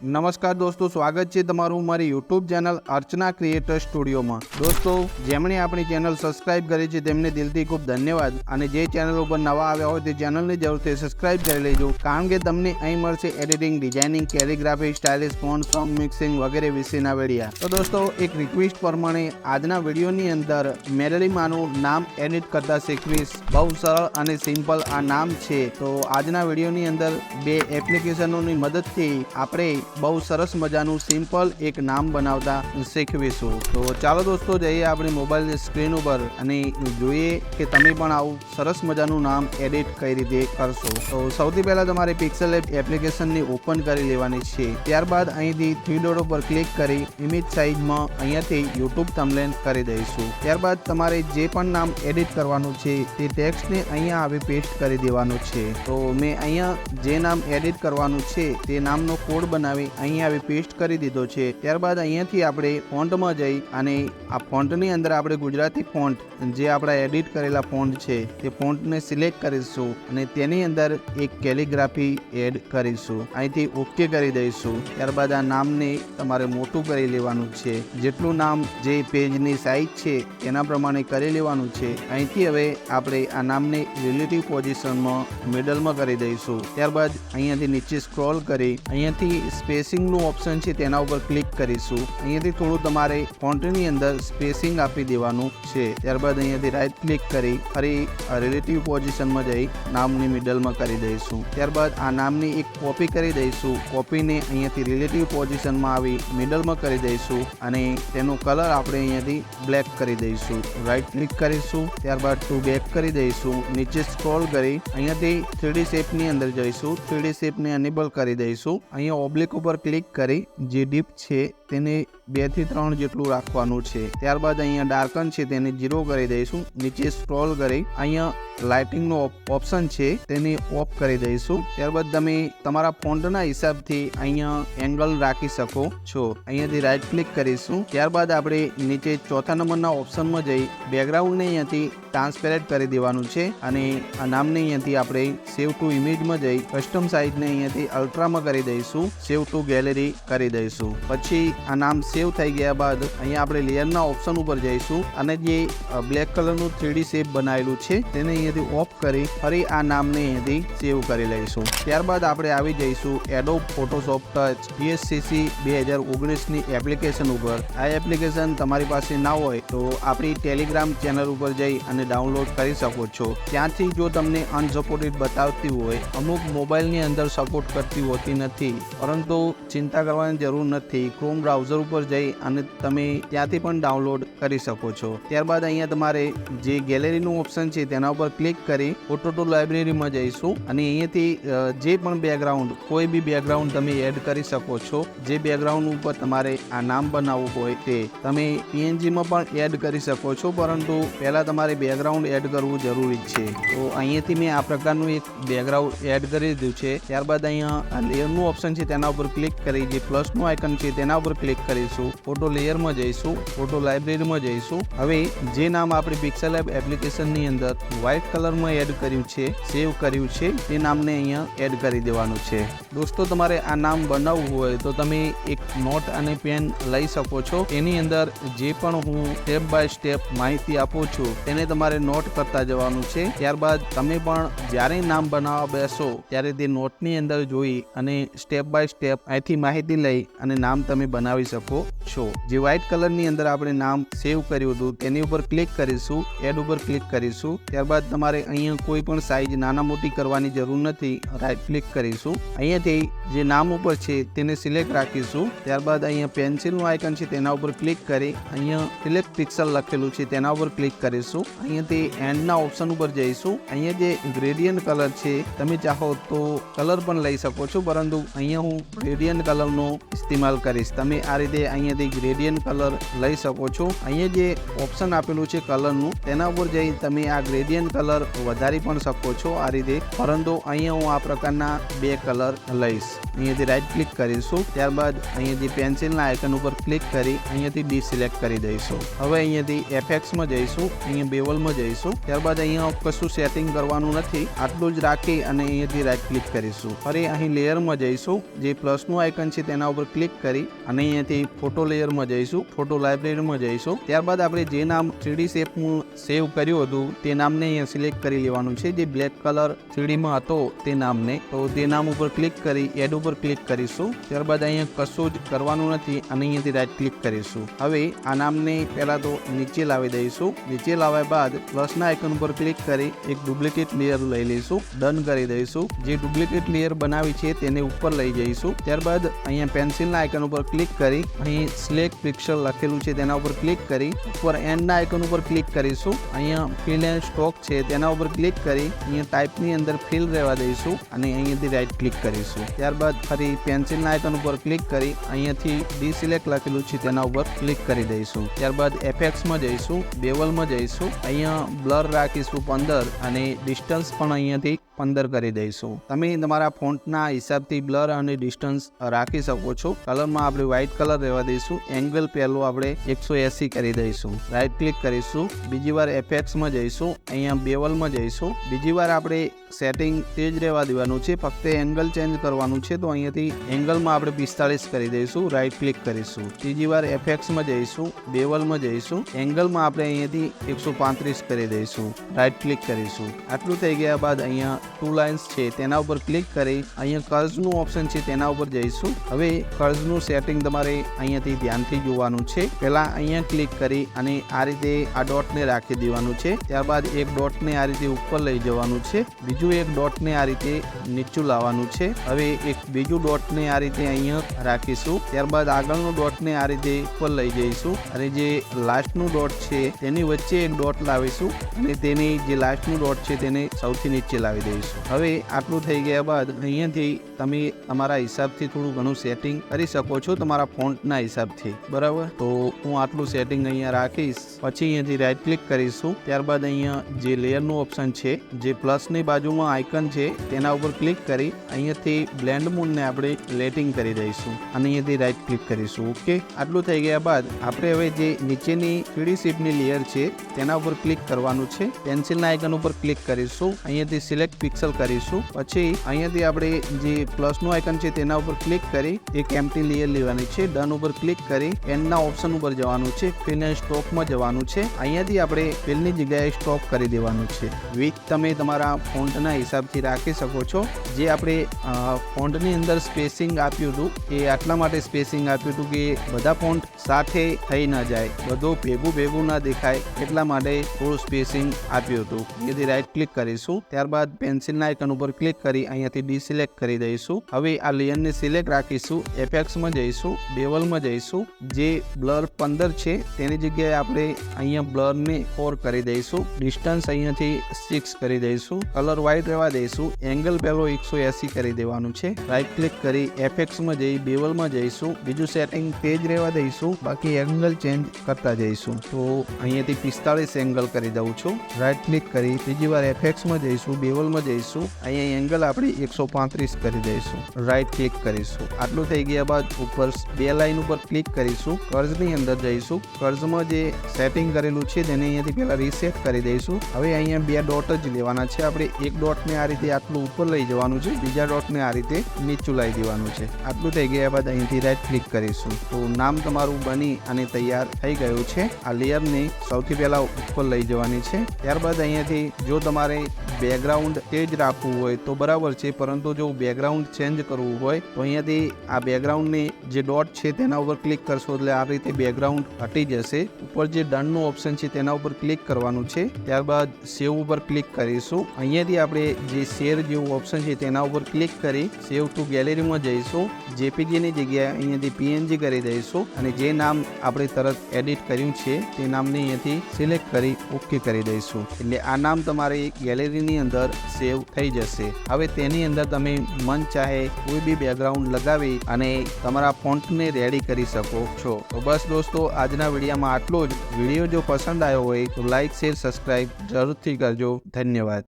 નમસ્કાર દોસ્તો, સ્વાગત છે તમારું મારી યુટ્યુબ ચેનલ અર્ચના ક્રિએટર સ્ટુડિયોમાં દોસ્તો, જેમણે આપણી ચેનલ સબસ્ક્રાઇબ કરી છે, તેમને દિલથી ખૂબ ધન્યવાદ. અને જે ચેનલ ઉપર નવા આવ્યા હોય, તે ચેનલને જરૂરથી સબસ્ક્રાઇબ કરી લેજો. કારણ કે તમને અહીં મળશે editing designing calligraphy stylish phone song mixing વગેરે વિશેના વિડીયા તો દોસ્તો, એક રિક્વેસ્ટ પ્રમાણે આજના વિડીયોની અંદર મેલેરીમાનું નામ એડિટ કરતા શીખવીશ. બહુ સરળ અને સિમ્પલ આ નામ છે. તો આજના વિડીયોની અંદર બે એપ્લિકેશનોની મદદથી આપણે બહુ સરસ મજાનું, સિમ્પલ એક નામ બનાવતા શીખવીશું. તો ચાલો દોસ્તો, જઈએ આપણી મોબાઈલની સ્ક્રીન ઉપર અને જોઈએ કે તમે પણ આવું સરસ મજાનું નામ એડિટ કઈ રીતે કરશો. તો સૌથી પહેલાં તમારે પિક્સેલ એપ એપ્લિકેશનની ઓપન કરી લેવાની છે. ત્યારબાદ અહીંથી થ્રી ડોટ ઉપર ક્લિક કરી ઇમેજ સાઇઝમાં અહીંયાથી યુટ્યુબ તમલેન કરી દઈશું. ત્યારબાદ તમારે જે પણ નામ એડિટ કરવાનું છે તે ટેક્સ્ટને અહીંયા આવી પેસ્ટ કરી દેવાનું છે. તો મેં અહીંયા જે નામ એડિટ કરવાનું છે તે નામનો કોડ બનાવી અહીંયા આવી પેસ્ટ કરી દીધો છે. ત્યારબાદ અહીંયાથી આપણે ફોન્ટમાં જઈ અને આ ફોન્ટની અંદર આપણે ગુજરાતી ફોન્ટ, જે આપણા એડિટ કરેલા ફોન્ટ છે, તે ફોન્ટને સિલેક્ટ કરીશું અને તેની અંદર એક કેલિગ્રાફી એડ કરીશું. અહીંથી ઓકે કરી દઈશું. ત્યારબાદ આ નામને તમારે મોટું કરી લેવાનું છે. જેટલું નામ જે પેજની સાઇઝ છે, તેના પ્રમાણે કરી લેવાનું છે. અહીંથી હવે આપણે આ નામને રિલેટિવ પોઝિશનમાં, મિડલમાં કરી દઈશું. ત્યારબાદ અહીંયાથી નીચે સ્ક્રોલ કરી, અહીંયાથી સ્પેસિંગનું ઓપ્શન છે, તેના ઉપર ક્લિક કરીશું. અહીંયાથી થોડું તમારે ફોન્ટની અંદર સ્પેસિંગ આપી દેવાનું છે. ત્યારબાદ અહીંયાથી રાઇટ ક્લિક કરી ફરી રિલેટિવ પોઝિશનમાં જઈ નામની મિડલમાં કરી દઈશું. ત્યારબાદ આ નામની એક કોપી કરી દઈશું. કોપીને અહીંયાથી રિલેટિવ પોઝિશનમાં આવી મિડલમાં કરી દઈશું અને તેનો કલર આપણે અહીંયાથી બ્લેક કરી દઈશું. રાઈટ ક્લિક કરીશું. ત્યારબાદ ટુ બેક કરી દઈશું. નીચે સ્ક્રોલ કરી અહીંયાથી થ્રીડી શેપની અંદર જઈશું. થ્રીડી શેપને એનેબલ કરી દઈશું. અહીંયા ઓબ્લિક ઉપર ક્લિક કરી જે ડીપ છે તેને બેથી ત્રણ જેટલું રાખવાનું છે. ત્યારબાદ અહીંયા ડાર્કન છે તેને ઝીરો કરી દઈશું. નીચે સ્ક્રોલ કરી અહીંયા લાઇટિંગનો ઓપ્શન છે તેને ઓફ કરી દઈશું. ત્યારબાદ તમે તમારા ફોન્ટના હિસાબથી અહીંયા એંગલ રાખી શકો છો. અહીંયાથી રાઈટ ક્લિક કરીશું. ત્યારબાદ આપણે નીચે ચોથા નંબરના ઓપ્શનમાં જઈ બેકગ્રાઉન્ડને અહીંયાથી ટ્રાન્સપેરેન્ટ કરી દેવાનું છે અને આ નામને અહીંયાથી આપણે સેવ ટુ ઇમેજમાં જઈ કસ્ટમ સાઇઝને અહીંયાથી અલ્ટ્રામાં કરી દઈશું. સેવ ટુ ગેલેરી કરી દઈશું. પછી આ નામ સેવ થઈ ગયા બાદ અહીંયા આપણે લેયરના ઓપ્શન ઉપર જઈશું અને જે બ્લેક કલરનું થ્રીડી શેપ બનાવેલું છે તેને અહીંયાથી ઓફ કરી ફરી આ નામને અહીંયાથી સેવ કરી લઈશું. ત્યારબાદ આપણે આવી જઈશું એડોબ ફોટોશોપ ટચ પીએસસીસી બે હજાર ઓગણીસની એપ્લિકેશન ઉપર. આ એપ્લિકેશન તમારી પાસે ના હોય તો આપણી ટેલિગ્રામ ચેનલ ઉપર જઈ અને ડાઉનલોડ કરી શકો છો. ત્યાંથી જો તમને અનસપોર્ટેડ બતાવતી હોય, અમુક મોબાઈલની અંદર સપોર્ટ કરતી હોતી નથી, પરંતુ ચિંતા કરવાની જરૂર નથી. ક્રોમ બ્રાઉઝર ઉપર જઈ અને તમે ત્યાંથી પણ ડાઉનલોડ કરી શકો છો. ત્યારબાદ અહીંયા તમારે જે ગેલેરીનું ઓપ્શન છે તેના ઉપર ક્લિક કરી ફોટો ટુ લાઇબ્રેરીમાં જઈશું. અને અહીંયાથી જે પણ બેકગ્રાઉન્ડ કોઈ બી બેકગ્રાઉન્ડ તમે એડ કરી શકો છો. જે બેકગ્રાઉન્ડ ઉપર તમારે આ નામ બનાવવું હોય તે તમે પીએનજીમાં પણ એડ કરી શકો છો. પરંતુ પહેલાં તમારે બેકગ્રાઉન્ડ એડ કરવું જરૂરી છે. તો અહીંયાથી મેં આ પ્રકારનું એક બેકગ્રાઉન્ડ એડ કરી દીધું છે. ત્યારબાદ અહીંયા લેયરનું ઓપ્શન છે તેના ઉપર ક્લિક કરી જે પ્લસનું આઇકન છે તેના ઉપર ક્લિક કરીશું. ફોટો લેયરમાં જઈશું. ફોટો લાઇબ્રેરીમાં જઈશું. હવે જે નામ આપણે પિક્સેલ એપ એપ્લિકેશનની અંદર વ્હાઇટ કલરમાં એડ કર્યું છે સેવ કર્યું છે, તે નામને અહીંયા એડ કરી દેવાનું છે. દોસ્તો, તમારે આ નામ બનાવવું હોય તો તમે એક નોટ અને પેન લઈ શકો છો. એની અંદર જે પણ હું સ્ટેપ બાય સ્ટેપ માહિતી આપું છું, તેને તમારે નોટ કરતા જવાનું છે. ત્યારબાદ તમે પણ જ્યારે નામ બનાવવા બેસો, ત્યારે તે નોટની અંદર જોઈ અને સ્ટેપ બાય સ્ટેપ અહીંથી માહિતી લઈ અને નામ તમે બનાવી શકો છો. જે વ્હાઇટ કલરની અંદર આપણે નામ સેવ કર્યું હતું, તેની ઉપર ક્લિક કરીશું એડ ઉપર ક્લિક કરીશું. ત્યારબાદ તમારે અહીંયા કોઈ પણ સાઇઝ નાના મોટી કરવાની જરૂર નથી રાઇટ ક્લિક કરીશું. અહીંયાથી જે નામ ઉપર છે તેને સિલેક્ટ રાખીશું. ત્યારબાદ અહીંયા પેન્સિલનું આઇકન છે તેના ઉપર ક્લિક કરી, અહીંયા સિલેક્ટ પિક્સલ લખેલું છે તેના ઉપર ક્લિક કરીશું. અહીંયાથી એન્ડના ઓપ્શન ઉપર જઈશું. અહીંયા જે ગ્રેડિયન્ટ કલર છે, તમે ચાહો તો કલર પણ લઈ શકો છો, પરંતુ અહીંયા હું ગ્રેડિયન્ટ કલરનો ઇસ્તેમાલ કરીશ. તમે આ રીતે અહીંયાથી ગ્રેડિયન્ટ કલર લઈ શકો છો. અહીંયા જે ઓપ્શન આપેલું છે કલરનું તેના ઉપર જઈ તમે આ ગ્રેડિયન્ટ કલર વધારી પણ શકો છો આ રીતે. પરંતુ અહીંયા હું આ પ્રકારના બે કલર લઈશ. અહીંયાથી રાઈટ ક્લિક કરીશું. ત્યારબાદ અહીંયાથી પેન્સિલના આઇકન ઉપર ક્લિક કરી અહીંયાથી ડી સિલેક્ટ કરી દઈશું. હવે અહીંયાથી એફએક્સમાં જઈશું. અહીંયા બેવલમાં જઈશું. ત્યારબાદ અહીંયા કશું સેટિંગ કરવાનું નથી. આટલું જ રાખી અને અહીંયાથી રાઈટ ક્લિક કરીશું. ફરી અહીં લેયરમાં જઈશું, જે પ્લસનું આઇકન છે તેના ઉપર ક્લિક કરી અને અહીંયાથી ફોટો લેયરમાં જઈશું ફોટો લાઇબ્રેરીમાં જઈશું. ત્યારબાદ આપણે જે નામ થ્રીડી શેપનું સેવ કર્યું હતું, તે નામને અહીંયા સિલેક્ટ કરી લેવાનું છે. જે બ્લેક કલર થ્રીડીમાં હતો, તે નામને. તો તે નામ ઉપર ક્લિક કરી એડ ઉપર ક્લિક કરીશું. ત્યારબાદ અહીંયા કશું જ કરવાનું નથી અને અહીંયાથી રાઈટ ક્લિક કરીશું. હવે આ નામને પહેલાં તો નીચે લાવી દઈશું. નીચે લાવ્યા બાદ પ્લસના આઇકન ઉપર ક્લિક કરી એક ડુપ્લિકેટ લેયર લઈ લઈશું. ડન કરી દઈશું. જે ડુપ્લિકેટ લેયર બનાવી છે તેને ઉપર લઈ જઈશું. ત્યારબાદ અહીંયા પેન્સિલના આઇકન ઉપર ક્લિક કરી, અહીં સ્લેક પિક્સલ લખેલું છે તેના ઉપર ક્લિક કરી, ઉપર એન્ડના આઇકન ઉપર ક્લિક કરીશું. અહીંયા ફિલ એન્ડ સ્ટોક છે તેના ઉપર ક્લિક કરી, અહીંયા ટાઈપની અંદર ફિલ રહેવા દઈશું અને અહીંયાથી રાઈટ ક્લિક કરીશું. ત્યારબાદ ફરી પેન્સિલના આઇકન ઉપર ક્લિક કરી, અહીંયાથી ડિસિલેક્ટ લખેલું છે તેના ઉપર ક્લિક કરી દઈશું. ત્યારબાદ એફેક્સમાં જઈશું બેવલમાં જઈશું. અહીંયા બ્લર રાખીશું પંદર અને ડિસ્ટન્સ પણ અહીંયાથી પંદર કરી દઈશું. તમે તમારા ફોન્ટના હિસાબથી બ્લર અને ડિસ્ટન્સ રાખી શકો છો. કલરમાં આપણે વ્હાઇટ કલર રહેવા દઈશું. એંગલ પહેલું આપણે એકસો એંસી કરી દઈશું. રાઇટ ક્લિક કરીશું. બીજી વાર એફેક્સમાં જઈશું. અહીંયા બેવલમાં જઈશું. બીજી વાર આપણે સેટિંગ તે જ રહેવા દેવાનું છે. ફક્ત એંગલ ચેન્જ કરવાનું છે તો અહીંયાથી એંગલમાં આપણે પિસ્તાળીસ કરી દઈશું રાઈટ ક્લિક કરીશું. ત્રીજી વાર એફએક્સમાં જઈશું, બેવલમાં જઈશું એંગલમાં આપણે અહીંયાથી એકસો પાંત્રીસ કરી દઈશું રાઈટ ક્લિક કરીશું. આટલું થઈ ગયા બાદ અહીંયા ટુ લાઇન્સ છે, તેના ઉપર ક્લિક કરી અહીંયા કર્ઝનું ઓપ્શન છે, તેના ઉપર જઈશું. હવે કર્ઝનું સેટિંગ તમારે અહીંયાથી ધ્યાનથી જોવાનું છે. પહેલાં અહીંયા ક્લિક કરી અને આ રીતે આ ડોટને રાખી દેવાનું છે. ત્યારબાદ એક ડોટને આ રીતે ઉપર લઈ જવાનું છે. બીજું એક ડોટને આ રીતે નીચું લાવવાનું છે. હવે એક બીજું ડોટને આ રીતે અહીંયા રાખીશું. ત્યારબાદ આગળનું ડોટને આ રીતે ઉપર લઈ જઈશું. અને જે લાસ્ટનું ડોટ છે, તેની વચ્ચે એક ડોટ લાવીશું અને તેની જે લાસ્ટનું ડોટ છે, તેને સૌથી નીચે લાવી દઈશું. હવે આટલું થઈ ગયા બાદ અહીંયાથી તમે તમારા હિસાબથી થોડું ઘણું સેટિંગ કરી શકો છો તમારા ફોન્ટના હિસાબથી. બરાબર? તો હું આટલું સેટિંગ અહીંયા રાખીશ. પછી અહીંયાથી રાઈટ ક્લિક કરીશું. ત્યારબાદ અહીંયા જે લેયરનું ઓપ્શન છે, જે પ્લસની બાજુમાં આઇકન છે, તેના ઉપર ક્લિક કરી અહીંયાથી બ્લેન્ડ મૂનને આપણે લેટિંગ કરી દઈશું. અને અહીંયાથી રાઈટ ક્લિક કરીશું. ઓકે? આટલું થઈ ગયા બાદ આપણે હવે જે નીચેની થ્રીડી શીટની લેયર છે, તેના ઉપર ક્લિક કરવાનું છે. પેન્સિલના આઇકન ઉપર ક્લિક કરીશું. અહીંયાથી સિલેક્ટ પિક્સલ કરીશું. પછી અહીંયાથી આપણે જે પ્લસનું આઇકન છે, તેના ઉપર ક્લિક કરી એક એમટી લેયર લેવાની છે. ડન ઉપર ક્લિક કરી એન્ડના ઓપ્શન ઉપર જવાનું છે. ફિલને સ્ટોકમાં જવાનું છે. અહીંયાથી આપણે ફિલની જગ્યાએ સ્ટોપ કરી દેવાનું છે. વિથ તમે તમારા ફોન્ટના હિસાબથી રાખી શકો છો. જે આપણે ફોન્ટની અંદર સ્પેસિંગ આપ્યું હતું, એ આટલા માટે સ્પેસિંગ આપ્યું હતું કે બધા ફોન્ટ સાથે થઈ ન જાય. બધું ભેગું ભેગું ના દેખાય, એટલા માટે થોડું સ્પેસિંગ આપ્યું હતું. એથી રાઈટ ક્લિક કરીશું. ત્યારબાદ પેન્સિલના આઇકન ઉપર ક્લિક કરી અહીંયાથી ડિસિલેક્ટ કરી દઈશું. હવે આ લેયરને સિલેક્ટ રાખીશું. એફેક્સમાં જઈશું. બેવલમાં જઈશું. જે બ્લર પંદર છે, તેની જગ્યાએ આપણે અહીંયા બ્લરને ફોર કરી દઈશું. ડિસ્ટન્સ અહીંયાથી સિક્સ કરી દઈશું. કલર વ્હાઇટ રહેવા દઈશું. એંગલ પહેલો એકસો એંસી કરી દેવાનું છે. રાઈટ ક્લિક કરી એફએક્સમાં જઈ બેવલમાં જઈશું. બીજું સેટિંગ તેજ રહેવા દઈશું. બાકી એંગલ ચેન્જ કરતા જઈશું. તો અહીંયાથી પિસ્તાળીસ એંગલ કરી દઉં છું. રાઈટ ક્લિક કરી, ત્રીજી વાર એફેક્સમાં જઈશું બેવલમાં જઈશું. અહીંયા એંગલ આપણે એકસો પાંત્રીસ કરી દઈશું. રાઈટ ક્લિક કરીશું. આટલું થઈ ગયા બાદ ઉપર બે લાઈન ઉપર ક્લિક કરીશું. કર્ઝની અંદર જઈશું. કર્ઝમાં જે સેટિંગ કરેલું છે, તેને અહીંયાથી પહેલાં રીસેટ કરી દઈશું. હવે અહીંયા બે ડોટ જ લેવાના છે. આપણે એક ડોટને આ રીતે આટલું ઉપર લઈ જવાનું છે. બીજા ડોટને આ રીતે નીચું લાવી દેવાનું છે. આટલું થઈ ગયા બાદ અહીંથી રાઈટ ક્લિક કરીશું. તો નામ તમારું બની અને તૈયાર થઈ ગયું છે. આ લેયરને સૌથી પહેલા ઉપર લઈ જવાની છે. ત્યારબાદ અહીંયાથી જો તમારે બેકગ્રાઉન્ડ તે જ રાખવું હોય તો બરાબર છે. પરંતુ જો બેકગ્રાઉન્ડ ચેન્જ કરવું હોય તો અહીંયાથી આ બેકગ્રાઉન્ડની જે ડોટ છે તેના ઉપર ક્લિક કરશો એટલે આ રીતે બેકગ્રાઉન્ડ હટી જશે. ઉપર જે ડનનું ઓપ્શન છે તેના ઉપર ક્લિક કરવાનું છે. ત્યારબાદ સેવ ઉપર ક્લિક કરીશું. અહીંયાથી આપણે જે શેર જેવું ઓપ્શન છે તેના ઉપર ક્લિક કરી સેવ ટુ ગેલેરીમાં જઈશું. જેપીજીની જગ્યાએ અહીંયાથી પીએનજી કરી દઈશું અને જે નામ આપણે તરત એડિટ કર્યું છે તે નામને અહીંયાથી સિલેક્ટ કરી ઓકે કરી દઈશું. એટલે આ નામ તમારી ગેલેરીની અંદર સેવ થઈ જશે. હવે તેની અંદર તમે મન ચાહે કોઈ બી બેકગ્રાઉન્ડ લગાવી અને તમારા ફોન્ટને રેડી કરી શકો છો. તો બસ દોસ્તો, આજના વિડીયોમાં આટલું જ. વીડિયો જો પસંદ આવ્યો હોય તો લાઇક શેર સબસ્ક્રાઈબ જરૂરથી કરજો. ધન્યવાદ.